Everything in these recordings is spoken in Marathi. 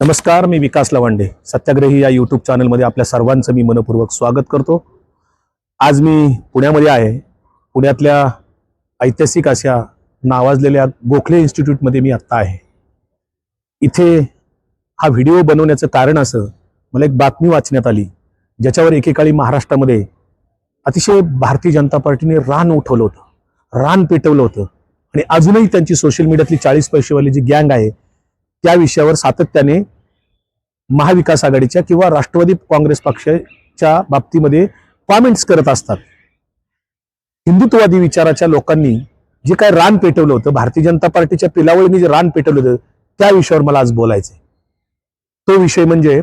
नमस्कार मी विकास लवांडे. सत्याग्रही या यूट्यूब चॅनलमध्ये आपल्या सर्वांचं मी मनपूर्वक स्वागत करतो. आज मी पुण्यामध्ये आहे. पुण्यातल्या ऐतिहासिक अशा नावाजलेल्या गोखले इन्स्टिट्यूटमध्ये मी आत्ता आहे. इथे हा व्हिडिओ बनवण्याचं कारण असं मला एक बातमी वाचण्यात आली ज्याच्यावर एकेकाळी महाराष्ट्रामध्ये अतिशय भारतीय जनता पार्टीने रान उठवलं होतं. रान पेटवलं होतं. आणि अजूनही त्यांची सोशल मीडियातली चाळीस पैसेवाली जी गँग आहे त्या विषयावर सातत्याने महाविकास आघाडीच्या किंवा राष्ट्रवादी काँग्रेस पक्षाच्या बाबतीमध्ये कॉमेंट्स करत असतात. हिंदुत्ववादी विचाराच्या लोकांनी जे काय रान पेटवलं होतं भारतीय जनता पार्टीच्या पिलावळीने जे रान पेटवलं होतं त्या विषयावर मला आज बोलायचंय. तो विषय म्हणजे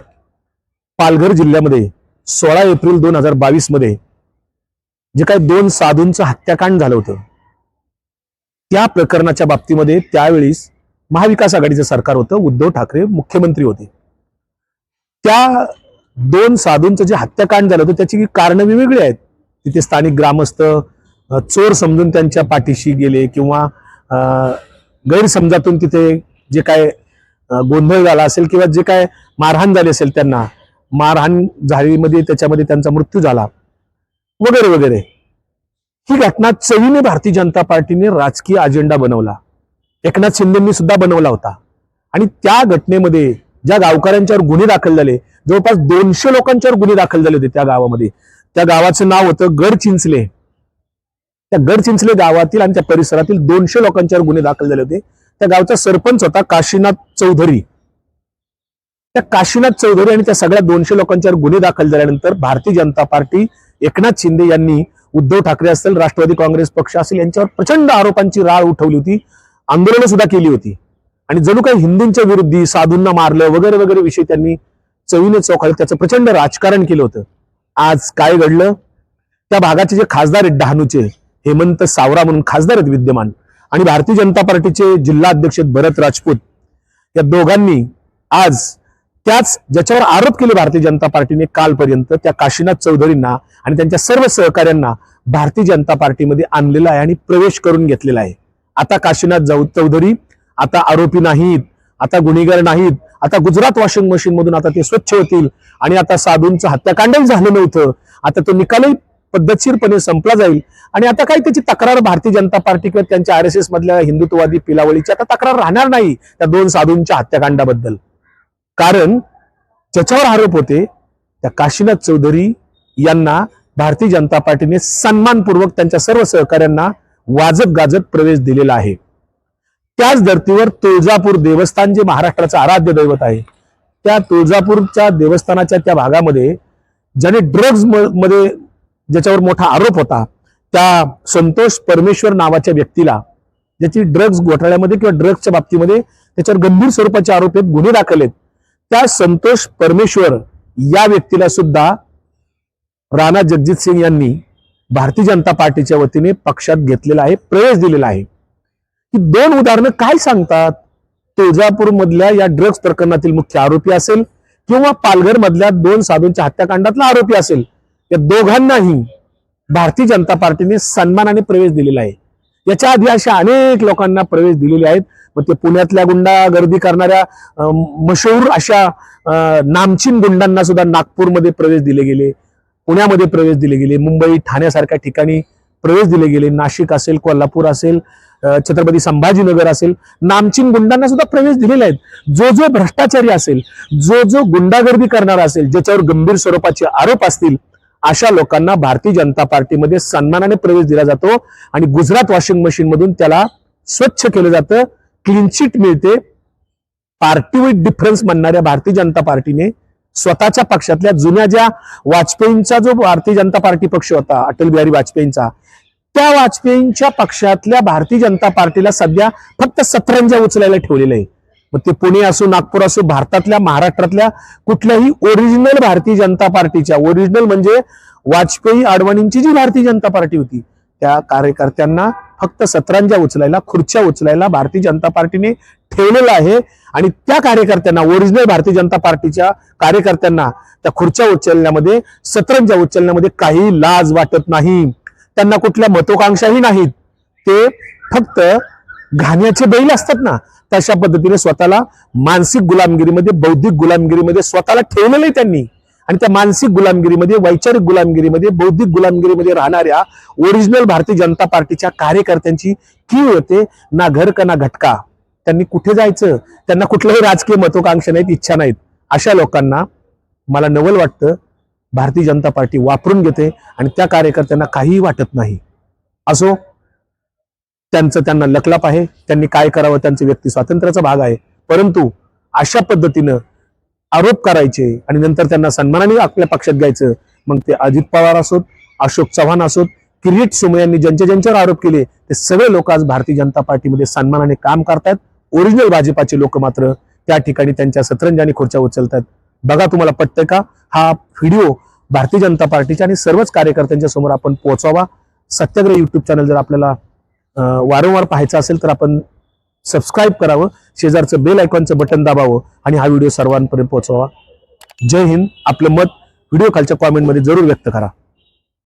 पालघर जिल्ह्यामध्ये सोळा एप्रिल दोन हजार बावीसमध्ये जे काय दोन साधूंचं हत्याकांड झालं होतं त्या प्रकरणाच्या बाबतीमध्ये त्यावेळीस महाविकास आघाडीचं सरकार होतं उद्धव ठाकरे मुख्यमंत्री होते. त्या दोन साधूंचं जे हत्याकांड झालं होतं त्याची कारणं वेगवेगळी आहेत. तिथे स्थानिक ग्रामस्थ चोर समजून त्यांच्या पाठीशी गेले किंवा गैरसमजातून तिथे जे काय गोंधळ झाला असेल किंवा जे काय मारहाण झाली असेल त्यांना मारहाण झालीमध्ये त्याच्यामध्ये त्यांचा मृत्यू झाला वगैरे वगैरे. ही घटना चवीने भारतीय जनता पार्टीने राजकीय अजेंडा बनवला. एकनाथ शिंदेंनी सुद्धा बनवला होता. आणि त्या घटनेमध्ये ज्या गावकऱ्यांच्यावर गुन्हे दाखल झाले जवळपास दोनशे लोकांच्यावर गुन्हे दाखल झाले होते त्या गावामध्ये. त्या गावाचं नाव होतं गडचिंचले त्या गडचिंचले गावातील आणि त्या परिसरातील दोनशे लोकांच्यावर गुन्हे दाखल झाले होते. त्या गावचा सरपंच होता काशीनाथ चौधरी. त्या काशीनाथ चौधरी आणि त्या सगळ्या दोनशे लोकांच्यावर गुन्हे दाखल झाल्यानंतर भारतीय जनता पार्टी एकनाथ शिंदे यांनी उद्धव ठाकरे असेल राष्ट्रवादी काँग्रेस पक्ष असेल यांच्यावर प्रचंड आरोपांची राळ उठवली होती. आंदोलनं सुद्धा केली होती. आणि जणू काही हिंदूंच्या विरुद्धी साधूंना मारलं वगैरे वगैरे विषयी त्यांनी चवीने चौकाळ त्याचं प्रचंड राजकारण केलं होतं. आज काय घडलं? त्या भागाचे जे खासदार आहेत डहाणूचे हेमंत सावरा म्हणून खासदार आहेत विद्यमान. आणि भारतीय जनता पार्टीचे जिल्हा अध्यक्ष भरत राजपूत. या दोघांनी आज त्याच ज्याच्यावर आरोप केले भारतीय जनता पार्टीने कालपर्यंत त्या काशीनाथ चौधरींना आणि त्यांच्या सर्व सहकाऱ्यांना भारतीय जनता पार्टीमध्ये आणलेला आहे आणि प्रवेश करून घेतलेला आहे. आता काशीनाथ जाऊ चौधरी आता आरोपी नाहीत आता गुन्हेगार नाहीत आता गुजरात वॉशिंग मशीन मधून आता ते स्वच्छ होतील आणि आता साधूंचं हत्याकांडही झालं नव्हतं. आता तो निकालही पद्धतशीरपणे संपला जाईल. आणि आता काही त्याची तक्रार भारतीय जनता पार्टी किंवा त्यांच्या आर एस एस मधल्या हिंदुत्ववादी पिलावळीची आता तक्रार राहणार नाही त्या दोन साधूंच्या हत्याकांडाबद्दल. कारण ज्याच्यावर आरोप होते त्या काशीनाथ चौधरी यांना भारतीय जनता पार्टीने सन्मानपूर्वक त्यांच्या सर्व सहकाऱ्यांना वाजत गाजत प्रवेश दिलेला आहे. त्याच धर्तीवर तुळजापूर देवस्थान जे महाराष्ट्राचं आराध्य दैवत आहे त्या तुळजापूरच्या देवस्थानाच्या त्या भागामध्ये ज्याने ड्रग्जमध्ये ज्याच्यावर मोठा आरोप होता त्या संतोष परमेश्वर नावाच्या व्यक्तीला ज्याची ड्रग्ज घोटाळ्यामध्ये किंवा ड्रग्जच्या बाबतीमध्ये त्याच्यावर गंभीर स्वरूपाचे आरोप आहेत गुन्हे दाखल आहेत. त्या संतोष परमेश्वर या व्यक्तीला सुद्धा राणा जगजित सिंग यांनी भारतीय जनता पार्टीच्या वतीने पक्षात घेतलेला आहे प्रवेश दिलेला आहे. ही दोन उदाहरणं काय सांगतात? तुळजापूर मधल्या या ड्रग्ज प्रकरणातील मुख्य आरोपी असेल किंवा पालघर मधल्या दोन साधूंच्या हत्याकांडातला आरोपी असेल? या दोघांनाही भारतीय जनता पार्टीने सन्मानाने प्रवेश दिलेला आहे. याच्या आधी अशा अनेक लोकांना प्रवेश दिलेले आहेत. मग ते पुण्यातल्या गुंडा गर्दी करणाऱ्या अं, मशहूर अशा नामचीन गुंडांना सुद्धा नागपूरमध्ये प्रवेश दिले गेले. पुण्यामध्ये प्रवेश दिले गेले. मुंबई ठाण्यासारख्या ठिकाणी प्रवेश दिले गेले. नाशिक असेल कोल्हापूर असेल छत्रपती संभाजीनगर असेल नामचीन गुंडांना सुद्धा प्रवेश दिलेले आहेत. जो जो भ्रष्टाचारी असेल जो जो गुंडागर्दी करणारा असेल ज्याच्यावर गंभीर स्वरूपाचे आरोप असतील अशा लोकांना भारतीय जनता पार्टीमध्ये सन्मानाने प्रवेश दिला जातो आणि गुजरात वॉशिंग मशीन मधून त्याला स्वच्छ केलं जातं. क्लीन चिट मिळते. पार्टी विथ डिफरन्स म्हणणाऱ्या भारतीय जनता पार्टीने स्वतःच्या पक्षातल्या जुन्या ज्या वाजपेयींचा जो भारतीय जनता पार्टी पक्ष होता अटल बिहारी वाजपेयींचा त्या वाजपेयींच्या पक्षातल्या भारतीय जनता पार्टीला सध्या फक्त सतरंजा उचलायला ठेवलेलं आहे मग ते पुणे असो नागपूर असो भारतातल्या महाराष्ट्रातल्या कुठल्याही ओरिजिनल भारतीय जनता पार्टीच्या ओरिजिनल म्हणजे वाजपेयी आडवाणींची जी भारतीय जनता पार्टी होती त्या कार्यकर्त्यांना फक्त सतरांजा उचलायला खुर्च्या उचलायला भारतीय जनता पार्टीने ठेवलेलं आहे. आणि त्या कार्यकर्त्यांना ओरिजिनल भारतीय जनता पार्टीच्या कार्यकर्त्यांना त्या खुर्च्या उचलण्यामध्ये सतरंजा उचलण्यामध्ये काही लाज वाटत नाही. त्यांना कुठल्या महत्वाकांक्षाही नाहीत. ते फक्त घाण्याचे बैल असतात ना तशा पद्धतीने स्वतःला मानसिक गुलामगिरीमध्ये बौद्धिक गुलामगिरीमध्ये स्वतःला ठेवलेलं आहे त्यांनी. आणि त्या मानसिक गुलामगिरीमध्ये वैचारिक गुलामगिरीमध्ये बौद्धिक गुलामगिरीमध्ये राहणाऱ्या ओरिजिनल भारतीय जनता पार्टीच्या कार्यकर्त्यांची की होते ना घर का ना घटका. त्यांनी कुठे जायचं? त्यांना कुठल्याही राजकीय महत्वाकांक्षा नाहीत इच्छा नाहीत. अशा लोकांना मला नवल वाटतं भारतीय जनता पार्टी वापरून घेते आणि त्या कार्यकर्त्यांना काहीही वाटत नाही. असो त्यांचं त्यांना लकलाप आहे त्यांनी काय करावं त्यांचं व्यक्ती स्वातंत्र्याचा भाग आहे. परंतु अशा पद्धतीनं आरोप करायचे आणि नंतर त्यांना सन्मानाने आपल्या पक्षात घ्यायचं मग ते अजित पवार असोत अशोक चव्हाण असोत किरीट सुमयांनी ज्यांच्या ज्यांच्यावर आरोप केले ते सगळे लोक आज भारतीय जनता पार्टीमध्ये सन्मानाने काम करतायत. ओरिजिनल भाजपाचे लोक मात्र त्या ठिकाणी त्यांच्या सतरंजाने खुर्च्या उचलतात. बघा तुम्हाला पटतंय का? हा व्हिडिओ भारतीय जनता पार्टीच्या आणि सर्वच कार्यकर्त्यांच्या समोर आपण पोहोचवा. सत्याग्रह युट्यूब चॅनल जर आपल्याला वारंवार पाहायचं असेल तर आपण सबस्क्राईब करावं शेजारचं बेल आयकॉनचं बटन दाबावं आणि हा व्हिडिओ सर्वांपर्यंत पोहोचवा जय हिंद. आपलं मत व्हिडिओ खालच्या कॉमेंटमध्ये जरूर व्यक्त करा.